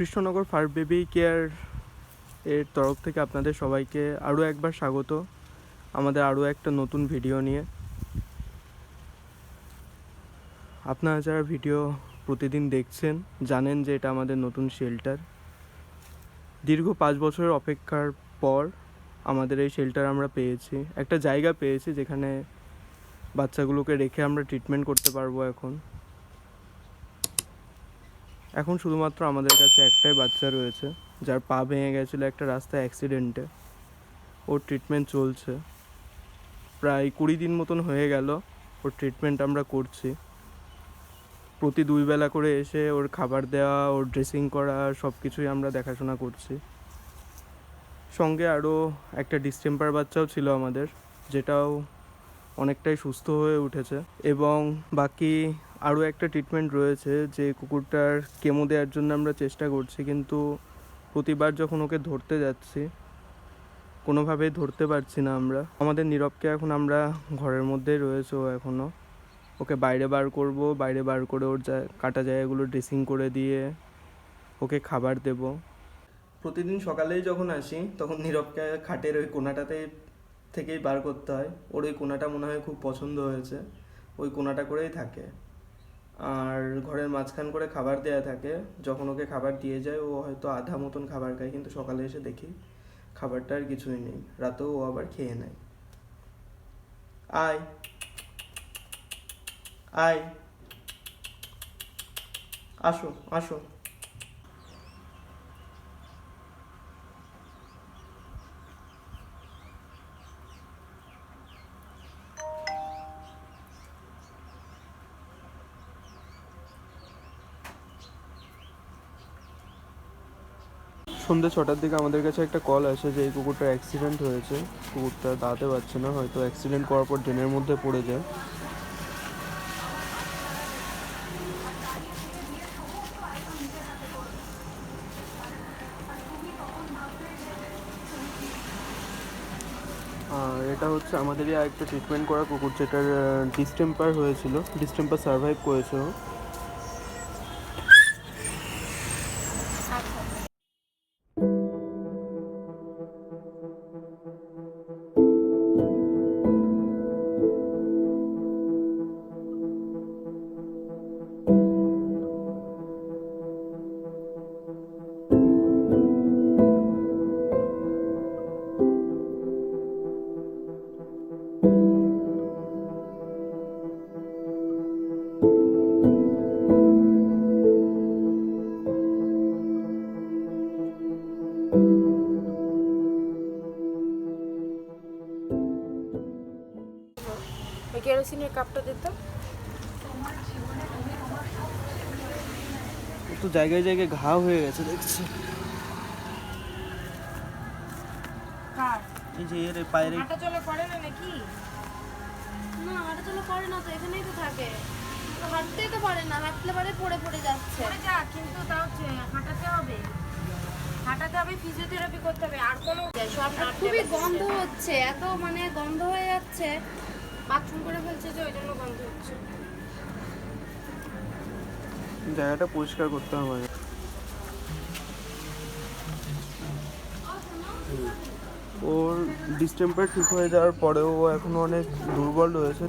Krishnanagar fur baby care এর তরফ থেকে আপনাদের সবাইকে আরও একবার স্বাগত। আমাদের আরও একটা নতুন ভিডিও নিয়ে। আপনারা যারা ভিডিও প্রতিদিন দেখছেন, জানেন যে এটা আমাদের নতুন শেল্টার দীর্ঘ পাঁচ বছরের অপেক্ষার পর আমাদের এই শেল্টার আমরা পেয়েছি। একটা জায়গা পেয়েছি যেখানে বাচ্চাগুলোকে রেখে আমরা ট্রিটমেন্ট করতে পারব এখন। এখন শুধুমাত্র আমাদের কাছে একটাই বাচ্চা রয়েছে, যার পা ভেঙে গেছিল একটা রাস্তায় অ্যাক্সিডেন্টে ওর ট্রিটমেন্ট চলছে। প্রায় কুড়ি দিন মতন হয়ে গেল ওর ট্রিটমেন্ট আমরা করছি। প্রতি দুই বেলা করে এসে ওর খাবার দেওয়া, ওর ড্রেসিং করা সব কিছুই আমরা দেখাশোনা করছি। সঙ্গে আরও একটা ডিস্টেম্পার বাচ্চাও ছিল আমাদের, যেটাও অনেকটাই সুস্থ হয়ে উঠেছে। এবং বাকি আরও একটা ট্রিটমেন্ট রয়েছে যে কুকুরটার কেমো দেওয়ার জন্য আমরা চেষ্টা করছি, কিন্তু প্রতিবার যখন ওকে ধরতে যাচ্ছি, কোনোভাবেই ধরতে পারছি না আমরা। আমাদের নীরবকে এখন আমরা ঘরের মধ্যেই রয়েছে ও এখনও ওকে বাইরে বার করব, বাইরে বার করে ওর যা কাটা জায়গাগুলো ড্রেসিং করে দিয়ে ওকে খাবার দেব। প্রতিদিন সকালেই যখন আসি, তখন নীরবকে খাটের ওই কোনাটাতে থেকেই বার করতে হয়। ওর ওই কোনাটা মনে হয় খুব পছন্দ হয়েছে। ওই কোনাটা করেই থাকে। আর ঘরের মাঝখান করে খাবার দেয়া থাকে। যখন ওকে খাবার দিয়ে যায়, ও হয়তো আধা মতন খাবার খায়, কিন্তু সকালে এসে দেখি খাবারটা আর কিছুই নেই। রাতেও ও আবার খেয়ে নেয়। আয়। আয়। আসো আসো। সন্ধ্যে ছটার দিকে আমাদের কাছে একটা কল আসে যে এই কুকুরটার অ্যাক্সিডেন্ট হয়েছে। কুকুরটা দাঁড়াতে পারছে না, হয়তো অ্যাক্সিডেন্ট করার পর ড্রেনের মধ্যে পড়ে যায়। এটা হচ্ছে আমাদেরই আরেকটা ট্রিটমেন্ট করা কুকুর, যেটার ডিস্টেম্পার হয়েছিল। ডিস্টেম্পার সার্ভাইভ করেছে তো জায়গায় জায়গায় ঘা হয়ে গেছে দেখছি। এই যে এর পায়ের হাঁটা চলে করে না নাকি? না হাঁটা চলা করে না তো এখানেই তো থাকে। তো হাঁটতেই তো পারে না হাঁটলে পারে পড়ে পড়ে যাচ্ছে। পড়ে যা কিন্তু তাও হাঁটাতে হবে। হাঁটাতে হবে ফিজিওথেরাপি করতে হবে আর কোনো সব খুবই গন্ধ হচ্ছে এত মানে গন্ধ হয়ে যাচ্ছে। বাথরুম করে ফেলছে যে ওই জন্য গন্ধ হচ্ছে। জায়গাটা পরিষ্কার করতে হবে। ওর ডিস্টেম্পার ঠিক হয়ে যাওয়ার পরেও ও এখনও অনেক দুর্বল রয়েছে।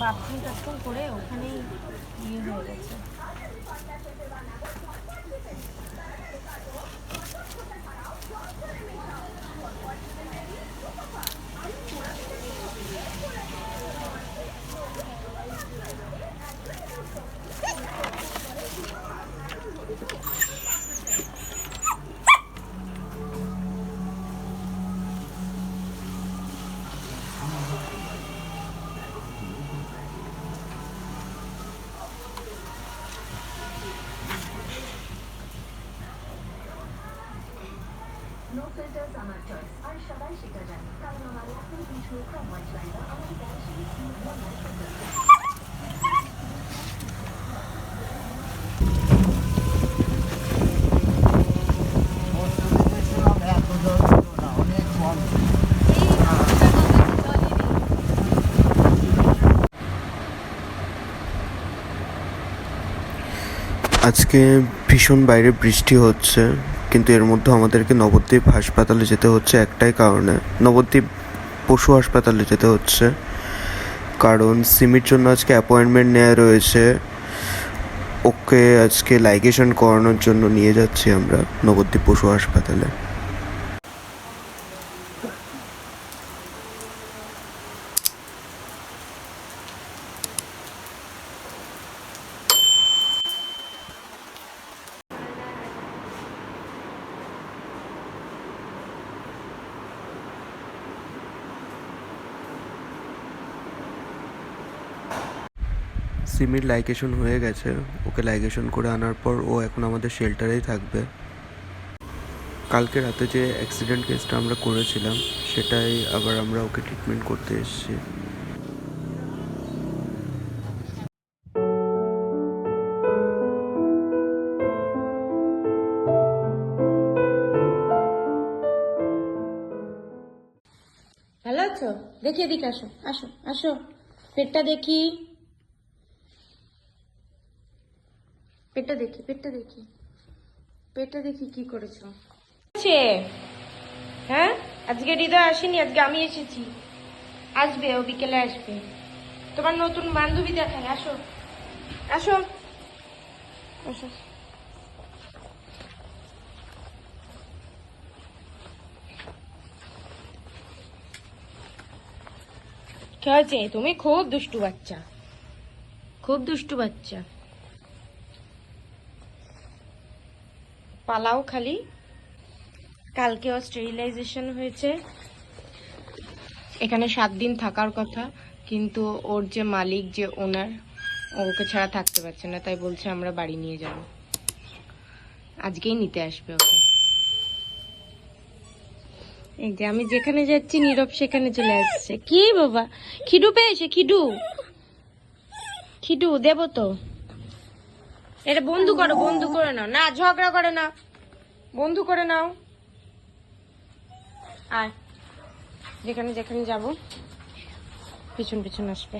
বাথরুম টাথরুম করে ওখানেই ইয়ে হয়ে গেছে। আজকে ভীষণ বাইরে বৃষ্টি হচ্ছে। কিন্তু এর মধ্যে আমাদেরকে নবদ্বীপ হাসপাতালে যেতে হচ্ছে একটাই কারণে। নবদ্বীপ পশু হাসপাতালে যেতে হচ্ছে। কারণ সিমির জন্য আজকে অ্যাপয়েন্টমেন্ট নেওয়া রয়েছে। ওকে আজকে লাইগেশন করানোর জন্য নিয়ে যাচ্ছি আমরা নবদ্বীপ পশু হাসপাতালে। সিমির লাইকেশন হয়ে গেছে। ওকে লাইকেশন করে আনার পর ও এখন আমাদের শেল্টারেই থাকবে। কালকে রাতে যে অ্যাক্সিডেন্ট কেসটা আমরা করেছিলাম, সেটাই আবার আমরা ওকে ট্রিটমেন্ট করতে এসেছি। ভালো আছো? দেখি এদিকে আসো। আসো আসো। পেটটা দেখি। পেটটা দেখি পেটটা দেখি। পেটটা দেখি কি করেছ। হ্যাঁ? আজকে হৃদয় আসেনি আজকে আমি এসেছি। আসবে ও বিকেলে আসবে। তোমার নতুন বান্ধবী দেখায় আসো। আসো। আসো। কি তুমি খুব দুষ্টু বাচ্চা। খুব দুষ্টু বাচ্চা। পালাও খালি। কালকেও স্টেরিলাইজেশন হয়েছে। এখানে সাত দিন থাকার কথা, কিন্তু ওর যে মালিক, যে ওনার ওকে ছাড়া থাকতে পারছে না, তাই বলছে আমরা বাড়ি নিয়ে যাব। আজকেই নিতে আসবে ওকে। এই যে আমি যেখানে যাচ্ছি, নীরব সেখানে চলে আসছে। কি বাবা? খিডু পেয়েছে খিডু খিডু দেব তো। এটা বন্ধু করো, বন্ধু করে নাও। না, ঝগড়া করে না। বন্ধু করে নাও। আর যেখানে যেখানে যাব, পিছন পিছন আসবে।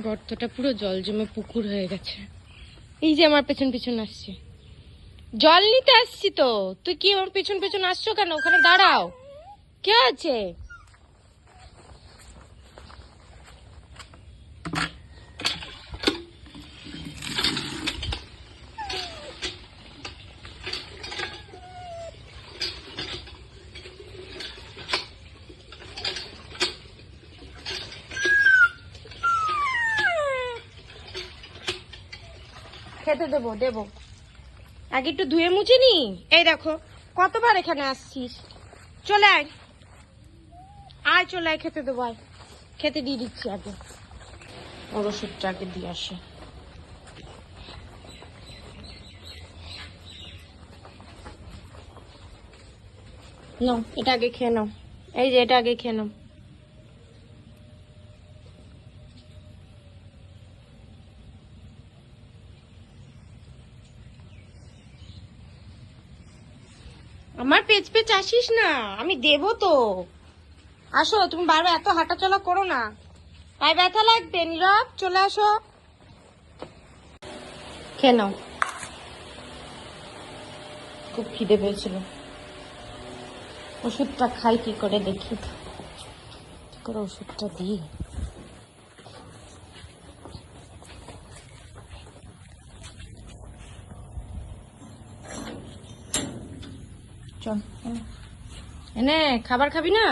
গর্তটা পুরো জল জমে পুকুর হয়ে গেছে। এই যে আমার পেছন পেছন আসছে। জল নিতে আসছি তো। তুই কি আমার পেছন পেছন আসছো কেন? ওখানে দাঁড়াও। কে আছে? খেতে দেবো দেবো। আগে একটু ধুয়ে মুছে নি? এই দেখো, কতবার এখানে আসছিস? চলে আয়। আয়, চলে আয়, খেতে দেবো, আয়। খেতে দিয়ে দিচ্ছি আগে। ওর ওষুধটা আগে দিয়ে আসে। নাও, এটা আগে খেয়ে নাও। এই যে, এটা আগে খেয়ে নাও। আমার পেচ পেচ আসিস না, আমি দেবো তো। আসো, তুমি বারবার এত হাঁটাচলা করো না। পায়ে ব্যথা লাগবে, নীরব, চলে আসো। নাও। খুব খিদে পেয়েছিল। ওষুধটা খাই, কি করে দেখি। করে ওষুধটা দিই? চল এনে। খাবার খাবি না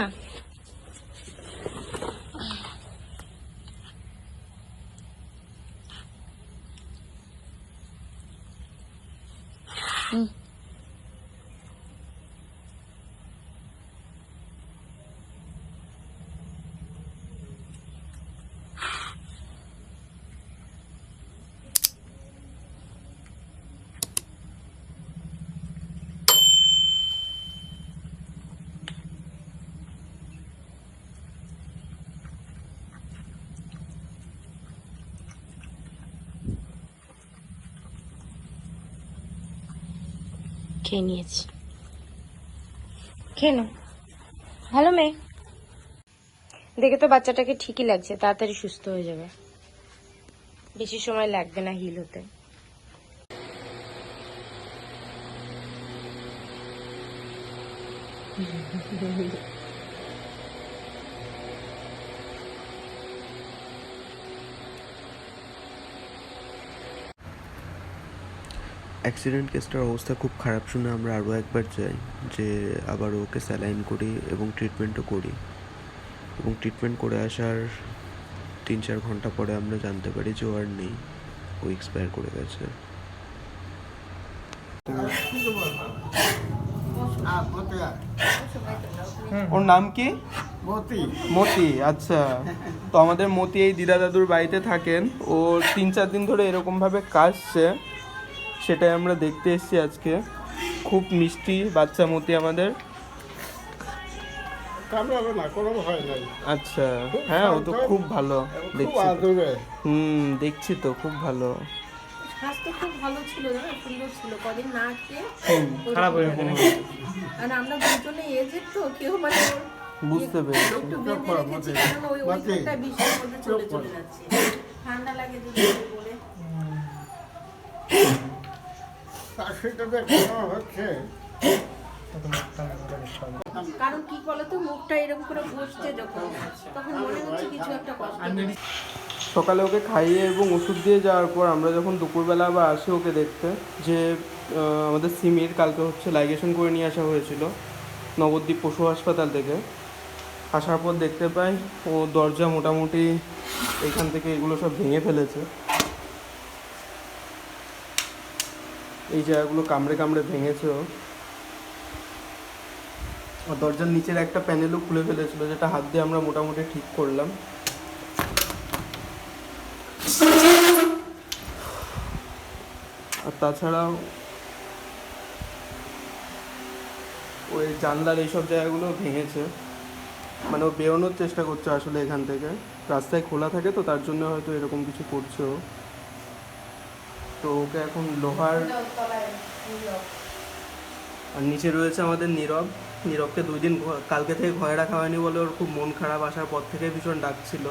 খেয়ে নিয়েছি। খেয়ে ভালো মেয়ে। দেখে তো বাচ্চাটাকে ঠিকই লাগছে, তাড়াতাড়ি সুস্থ হয়ে যাবে। বেশি সময় লাগবে না হিল হতে। অ্যাক্সিডেন্ট কেসটার অবস্থা খুব খারাপ শুনে আমরা আরও একবার যাই যে আবার ওকে স্যালাইন করি এবং ট্রিটমেন্টও করি। এবং ট্রিটমেন্ট করে আসার তিন চার ঘণ্টা পরে আমরা জানতে পারি যে ও আর নেই ও এক্সপায়ার করে গেছে। ওর নাম কি? মতি। মতি আচ্ছা। তো আমাদের মতি এই দিদা দাদুর বাড়িতে থাকেন। ও তিন চার দিন ধরে এরকম ভাবে কাশছে। সেটাই আমরা দেখতে এসেছি আজকে। খুব মিষ্টি বাচ্চা মতি আমাদের। কামড়াবে না কোনো ভয় নাই। আচ্ছা হ্যাঁ ও তো খুব ভালো। দেখছি হুম দেখছি তো খুব ভালো। স্বাস্থ্য খুব ভালো ছিল জানো? সুন্দর ছিল। কদিন না খেয়ে খারাপ হয়ে আর আমরা দুজনে এজেড তো কেউ মানে বুঝতে পেরেছি। একটু বেঁধে রেখেছি কারণ ওই ওইখানটা বিষের মধ্যে চলে চলে যাচ্ছে। ঠান্ডা লাগে যদি বলে। কারণ কি বলতো মুখটা এরকম করে বসছে যখন তখন মনে হচ্ছে কিছু একটা কষ্ট সকালে ওকে খাইয়ে এবং ওষুধ দিয়ে যাওয়ার পর আমরা যখন দুপুরবেলা আবার আসি ওকে দেখতে যে আমাদের সিমির কালকে হচ্ছে লাইগেশন করে নিয়ে আসা হয়েছিল নবদ্বীপ পশু হাসপাতাল থেকে। আসার পর দেখতে পাই ও দরজা মোটামুটি এখান থেকে এগুলো সব ভেঙে ফেলেছে। এই জায়গাগুলো কামড়ে কামড়ে ভেঙেছে ও আর দরজার নিচের একটা প্যানেলও খুলে ফেলেছিল, যেটা হাত দিয়ে আমরা মোটামুটি ঠিক করলাম। আর তাছাড়াও ওই জানলার এইসব জায়গাগুলো ভেঙেছে। মানে ও বেরোনোর চেষ্টা করছে আসলে এখান থেকে। রাস্তায় খোলা থাকে তো, তার জন্য হয়তো এরকম কিছু করছে ও তো ওকে এখন লোহার আর নিচে রয়েছে আমাদের নীরব। নীরবকে দুই দিন কালকে থেকে ঘরে রাখা হয়নি বলে ওর খুব মন খারাপ আসার পর থেকে ভীষণ ডাকছিল।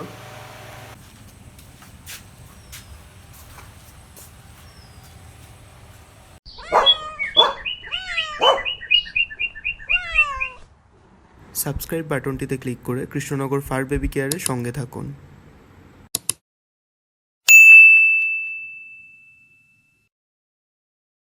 সাবস্ক্রাইব বাটনটিতে ক্লিক করে কৃষ্ণনগর ফার বেবি কেয়ারের সঙ্গে থাকুন।